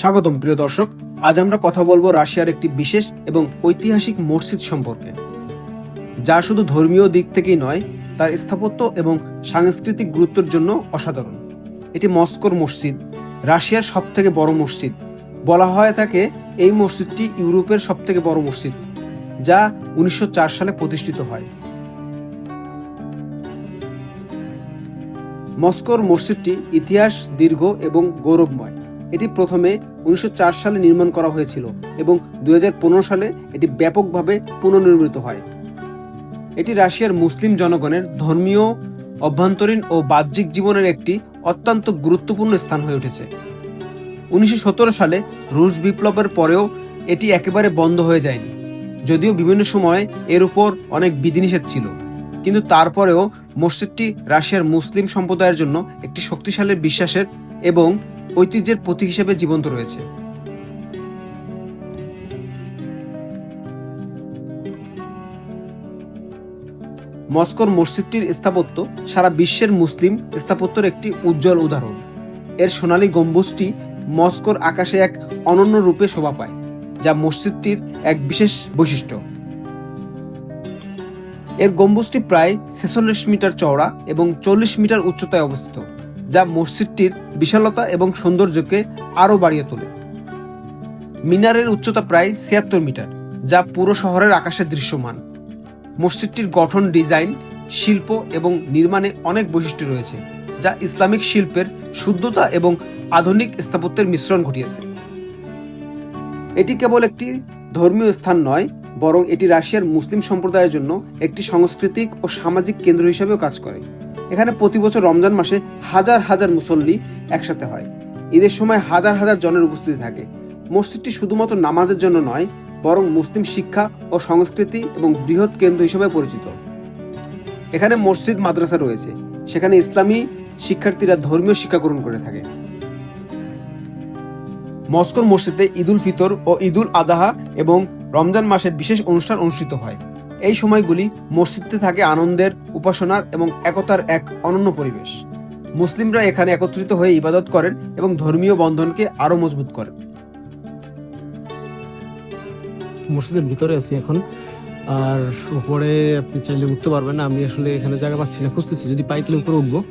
স্বাগতম প্রিয় দর্শক, আজ আমরা কথা বলব রাশিয়ার একটি বিশেষ এবং ঐতিহাসিক মসজিদ সম্পর্কে। যা শুধু ধর্মীয় দিক থেকেই নয়, তার স্থাপত্য এবং সাংস্কৃতিক গুরুত্বের জন্য অসাধারণ। এটি মস্কোর মসজিদ, রাশিয়ার সবথেকে বড় মসজিদ। বলা হয় থাকে, এই মসজিদটি ইউরোপের সবথেকে বড় মসজিদ, যা উনিশশো চার সালে প্রতিষ্ঠিত হয়। মস্কোর মসজিদটি ইতিহাস দীর্ঘ এবং গৌরবময়। এটি প্রথমে উনিশশো চার সালে নির্মাণ করা হয়েছিল এবং দুই হাজার পনেরো সালে এটি ব্যাপকভাবে পুনর্নির্মিত হয়। এটি রাশিয়ার মুসলিম জনগণের ধর্মীয়, অভ্যন্তরীণ ও বাহ্যিক জীবনের একটি অত্যন্ত গুরুত্বপূর্ণ স্থান হয়ে উঠেছে। উনিশশো সতেরো সালে রুশ বিপ্লবের পরেও এটি একেবারে বন্ধ হয়ে যায়নি, যদিও বিভিন্ন সময়ে এর উপর অনেক বিধিনিষেধ ছিল। কিন্তু তারপরেও মসজিদটি রাশিয়ার মুসলিম সম্প্রদায়ের জন্য একটি শক্তিশালী বিশ্বাসের এবং ঐতিহ্যের প্রতীক হিসেবে জীবন্ত রয়েছে। মস্কোর মসজিদটির স্থাপত্য সারা বিশ্বের মুসলিম স্থাপত্যের একটি উজ্জ্বল উদাহরণ। এর সোনালী গম্বুজটি মস্কোর আকাশে এক অনন্য রূপে শোভা পায়, যা মসজিদটির এক বিশেষ বৈশিষ্ট্য। এর গম্বুজটি প্রায় ছেচল্লিশ মিটার চওড়া এবং চল্লিশ মিটার উচ্চতায় অবস্থিত। যা মসজিদটির বিশালতা এবং সৌন্দর্যকে আরও বাড়িয়ে তোলে। মিনারের উচ্চতা প্রায় ছিয়াত্তর মিটার, যা পুরো শহরের আকাশে দৃশ্যমান। মসজিদটির গঠন, ডিজাইন, শিল্প এবং নির্মাণে অনেক বৈশিষ্ট্য রয়েছে, যা ইসলামিক শিল্পের শুদ্ধতা এবং আধুনিক স্থাপত্যের মিশ্রণ ঘটিয়েছে। এটি কেবল একটি ধর্মীয় স্থান নয়, বরং এটি রাশিয়ার মুসলিম সম্প্রদায়ের জন্য একটি সাংস্কৃতিক ও সামাজিক কেন্দ্র হিসেবেও কাজ করে। এখানে প্রতি বছর রমজান মাসে হাজার হাজার মুসল্লি একসাথে হয়। ঈদের সময় হাজার হাজার জনের উপস্থিতি থাকে। মসজিদটি শুধুমাত্র নামাজের জন্য নয়, বরং মুসলিম শিক্ষা ও সংস্কৃতি এবং বৃহৎ কেন্দ্র হিসেবে পরিচিত। এখানে মসজিদ, মাদ্রাসা রয়েছে। সেখানে ইসলামী শিক্ষার্থীরা ধর্মীয় শিক্ষা গ্রহণ করে থাকে। মস্কোর মসজিদে ঈদুল ফিতর ও ঈদুল আদাহা এবং রমজান মাসে বিশেষ অনুষ্ঠান অনুষ্ঠিত হয়। এই সময়গুলি মসজিদে থাকে আনন্দের উপাসনার এবং একতার এক অনন্য পরিবেশ। মুসলিমরা এখানে একত্রিত হয়ে ইবাদত করেন এবং ধর্মীয় বন্ধনকে আরও মজবুত করেন। মসজিদের ভিতরে আছি এখন। আর উপরে আপনি চাইলে উঠতে পারবেন আমি আসলে এখানে জায়গা পাচ্ছি না খুঁজতেছি। যদি পাই তাহলে উপরে উঠবো।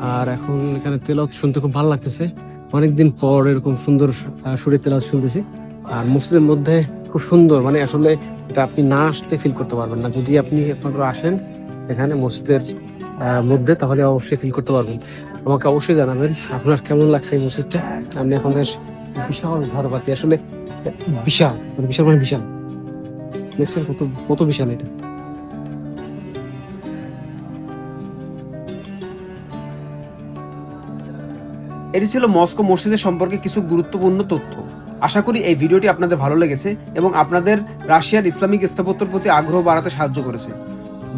আর এখন এখানে তেলাওয়াত শুনতে খুব ভালো লাগতেছে। অনেকদিন পর এরকম সুন্দর আহ, সুরে তেলাওয়াত শুনতেছি। আর মসজিদের মধ্যে খুব সুন্দর। মানে আসলে এটা আপনি না আসলে ফিল করতে পারবেন না। যদি আপনি আপনারা আসেন এখানে মসজিদের মধ্যে, তাহলে অবশ্যই ফিল করতে পারবেন। আমাকে অবশ্যই জানাবেন, আপনার কেমন লাগছে এই মসজিদটা? আমি এখন বেশ বিশাল ঝাড়বাতি, আসলে বিশাল মানে বিশাল মানে বিশাল। দেখছেন কত কত বিশাল এটা। এটি ছিল মস্কো মসজিদের সম্পর্কে কিছু গুরুত্বপূর্ণ তথ্য। আশা করি এই ভিডিওটি আপনাদের ভালো লেগেছে এবং আপনাদের রাশিয়ার ইসলামিক স্থাপত্যের প্রতি আগ্রহ বাড়াতে সাহায্য করেছে।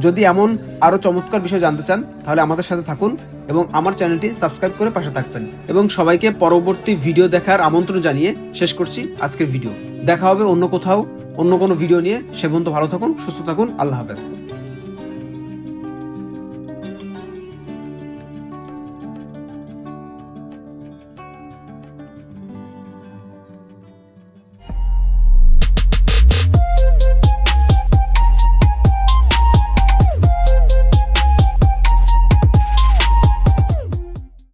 যদি এমন আরও চমৎকার বিষয় জানতে চান, তাহলে আমাদের সাথে থাকুন এবং আমার চ্যানেলটি সাবস্ক্রাইব করে পাশে থাকবেন। এবং সবাইকে পরবর্তী ভিডিও দেখার আমন্ত্রণ জানিয়ে শেষ করছি আজকের ভিডিও। দেখা হবে অন্য কোথাও, অন্য কোনো ভিডিও নিয়ে। সে পর্যন্ত ভালো থাকুন, সুস্থ থাকুন, আল্লাহ হাফেজ।